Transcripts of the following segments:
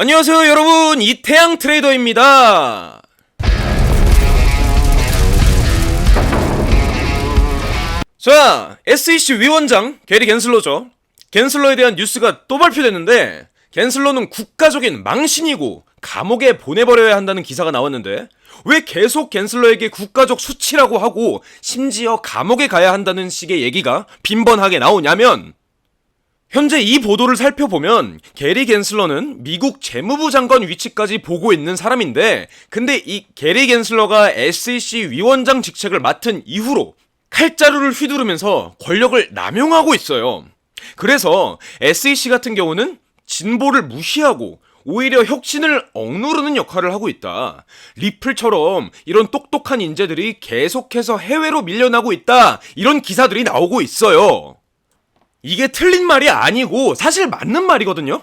안녕하세요 여러분. 이태양 트레이더입니다. 자 SEC 위원장 게리 겐슬러죠. 겐슬러에 대한 뉴스가 또 발표됐는데 겐슬러는 국가적인 망신이고 감옥에 보내버려야 한다는 기사가 나왔는데 왜 계속 겐슬러에게 국가적 수치라고 하고 심지어 감옥에 가야 한다는 식의 얘기가 빈번하게 나오냐면 현재 이 보도를 살펴보면 게리 겐슬러는 미국 재무부 장관 위치까지 보고 있는 사람인데 근데 이 게리 겐슬러가 SEC 위원장 직책을 맡은 이후로 칼자루를 휘두르면서 권력을 남용하고 있어요. 그래서 SEC 같은 경우는 진보를 무시하고 오히려 혁신을 억누르는 역할을 하고 있다. 리플처럼 이런 똑똑한 인재들이 계속해서 해외로 밀려나고 있다. 이런 기사들이 나오고 있어요. 이게 틀린 말이 아니고 사실 맞는 말이거든요.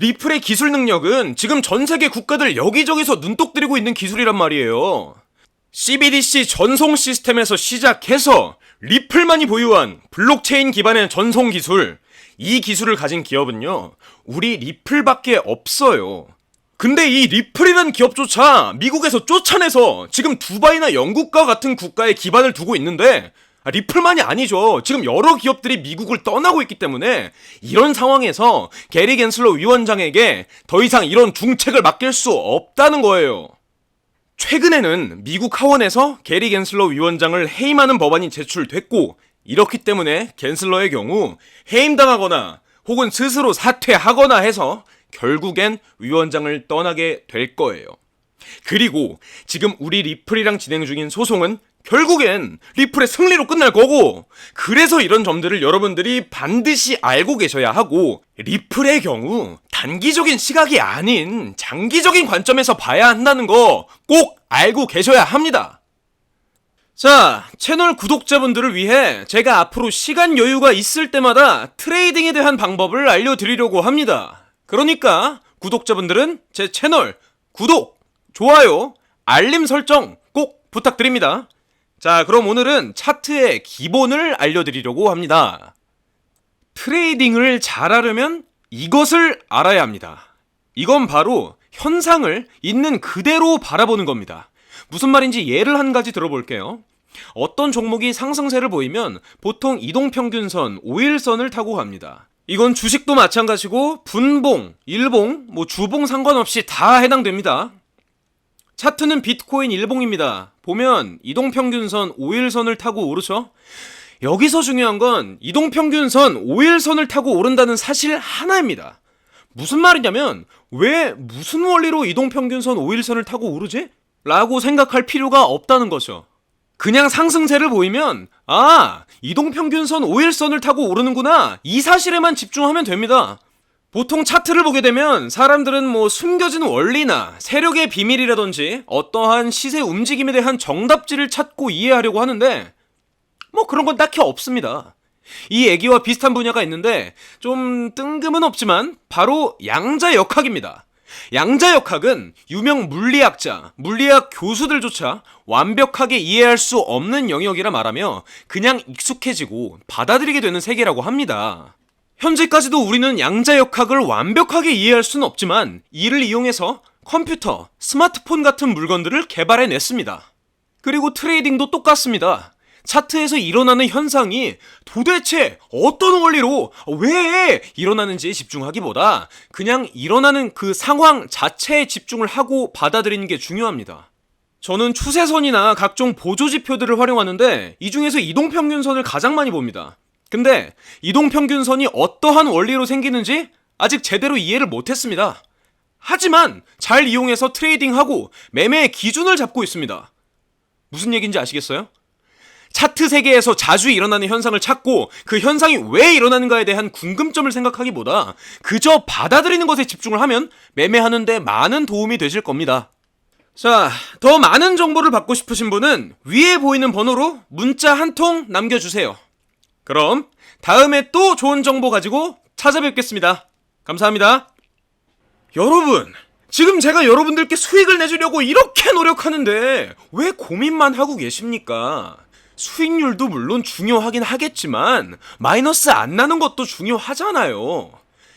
리플의 기술 능력은 지금 전 세계 국가들 여기저기서 눈독 들이고 있는 기술이란 말이에요. CBDC 전송 시스템에서 시작해서 리플만이 보유한 블록체인 기반의 전송 기술, 이 기술을 가진 기업은요, 우리 리플밖에 없어요. 근데 이 리플이란 기업조차 미국에서 쫓아내서 지금 두바이나 영국과 같은 국가에 기반을 두고 있는데 아, 리플만이 아니죠. 지금 여러 기업들이 미국을 떠나고 있기 때문에 이런 상황에서 게리 겐슬러 위원장에게 더 이상 이런 중책을 맡길 수 없다는 거예요. 최근에는 미국 하원에서 게리 겐슬러 위원장을 해임하는 법안이 제출됐고 이렇기 때문에 겐슬러의 경우 해임당하거나 혹은 스스로 사퇴하거나 해서 결국엔 위원장을 떠나게 될 거예요. 그리고 지금 우리 리플이랑 진행 중인 소송은 결국엔 리플의 승리로 끝날 거고 그래서 이런 점들을 여러분들이 반드시 알고 계셔야 하고 리플의 경우 단기적인 시각이 아닌 장기적인 관점에서 봐야 한다는 거 꼭 알고 계셔야 합니다. 자, 채널 구독자분들을 위해 제가 앞으로 시간 여유가 있을 때마다 트레이딩에 대한 방법을 알려드리려고 합니다. 그러니까 구독자분들은 제 채널 구독, 좋아요, 알림 설정 꼭 부탁드립니다. 자, 그럼 오늘은 차트의 기본을 알려드리려고 합니다. 트레이딩을 잘하려면 이것을 알아야 합니다. 이건 바로 현상을 있는 그대로 바라보는 겁니다. 무슨 말인지 예를 한 가지 들어볼게요. 어떤 종목이 상승세를 보이면 보통 이동평균선 5일선을 타고 갑니다. 이건 주식도 마찬가지고 분봉, 일봉, 뭐 주봉 상관없이 다 해당됩니다. 차트는 비트코인 일봉입니다. 보면 이동평균선 5일선을 타고 오르죠? 여기서 중요한 건 이동평균선 5일선을 타고 오른다는 사실 하나입니다. 무슨 말이냐면 왜 무슨 원리로 이동평균선 5일선을 타고 오르지? 라고 생각할 필요가 없다는 거죠. 그냥 상승세를 보이면 아 이동평균선 5일선을 타고 오르는구나 이 사실에만 집중하면 됩니다. 보통 차트를 보게 되면 사람들은 뭐 숨겨진 원리나 세력의 비밀이라든지 어떠한 시세 움직임에 대한 정답지를 찾고 이해하려고 하는데 뭐 그런 건 딱히 없습니다. 이 얘기와 비슷한 분야가 있는데 좀 뜬금은 없지만 바로 양자역학입니다. 양자역학은 유명 물리학자, 물리학 교수들조차 완벽하게 이해할 수 없는 영역이라 말하며 그냥 익숙해지고 받아들이게 되는 세계라고 합니다. 현재까지도 우리는 양자역학을 완벽하게 이해할 수는 없지만 이를 이용해서 컴퓨터, 스마트폰 같은 물건들을 개발해냈습니다. 그리고 트레이딩도 똑같습니다. 차트에서 일어나는 현상이 도대체 어떤 원리로 왜 일어나는지에 집중하기보다 그냥 일어나는 그 상황 자체에 집중을 하고 받아들이는 게 중요합니다. 저는 추세선이나 각종 보조지표들을 활용하는데 이 중에서 이동평균선을 가장 많이 봅니다. 근데 이동평균선이 어떠한 원리로 생기는지 아직 제대로 이해를 못했습니다. 하지만 잘 이용해서 트레이딩하고 매매의 기준을 잡고 있습니다. 무슨 얘기인지 아시겠어요? 차트 세계에서 자주 일어나는 현상을 찾고 그 현상이 왜 일어나는가에 대한 궁금점을 생각하기보다 그저 받아들이는 것에 집중을 하면 매매하는데 많은 도움이 되실 겁니다. 자, 더 많은 정보를 받고 싶으신 분은 위에 보이는 번호로 문자 한 통 남겨주세요. 그럼 다음에 또 좋은 정보 가지고 찾아뵙겠습니다. 감사합니다. 여러분, 지금 제가 여러분들께 수익을 내주려고 이렇게 노력하는데 왜 고민만 하고 계십니까? 수익률도 물론 중요하긴 하겠지만 마이너스 안 나는 것도 중요하잖아요.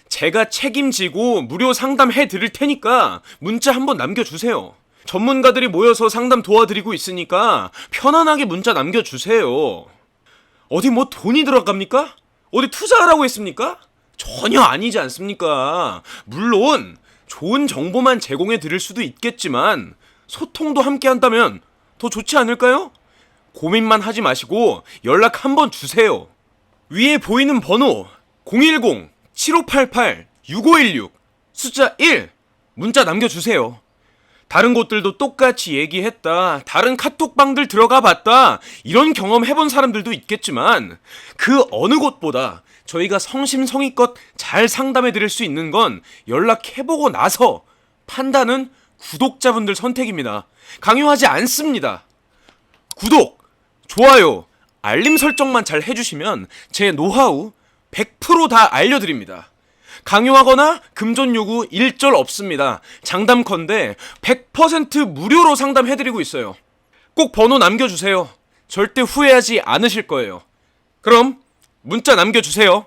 제가 책임지고 무료 상담해 드릴 테니까 문자 한번 남겨주세요. 전문가들이 모여서 상담 도와드리고 있으니까 편안하게 문자 남겨주세요. 어디 뭐 돈이 들어갑니까? 어디 투자하라고 했습니까? 전혀 아니지 않습니까? 물론 좋은 정보만 제공해 드릴 수도 있겠지만 소통도 함께 한다면 더 좋지 않을까요? 고민만 하지 마시고 연락 한번 주세요. 위에 보이는 번호 010-7588-6516 숫자 1 문자 남겨주세요. 다른 곳들도 똑같이 얘기했다. 다른 카톡방들 들어가 봤다. 이런 경험 해본 사람들도 있겠지만 그 어느 곳보다 저희가 성심성의껏 잘 상담해 드릴 수 있는 건 연락해보고 나서 판단은 구독자분들 선택입니다. 강요하지 않습니다. 구독, 좋아요, 알림 설정만 잘 해주시면 제 노하우 100%다 알려드립니다. 강요하거나 금전 요구 일절 없습니다. 장담컨대 100% 무료로 상담해드리고 있어요. 꼭 번호 남겨주세요. 절대 후회하지 않으실 거예요. 그럼 문자 남겨주세요.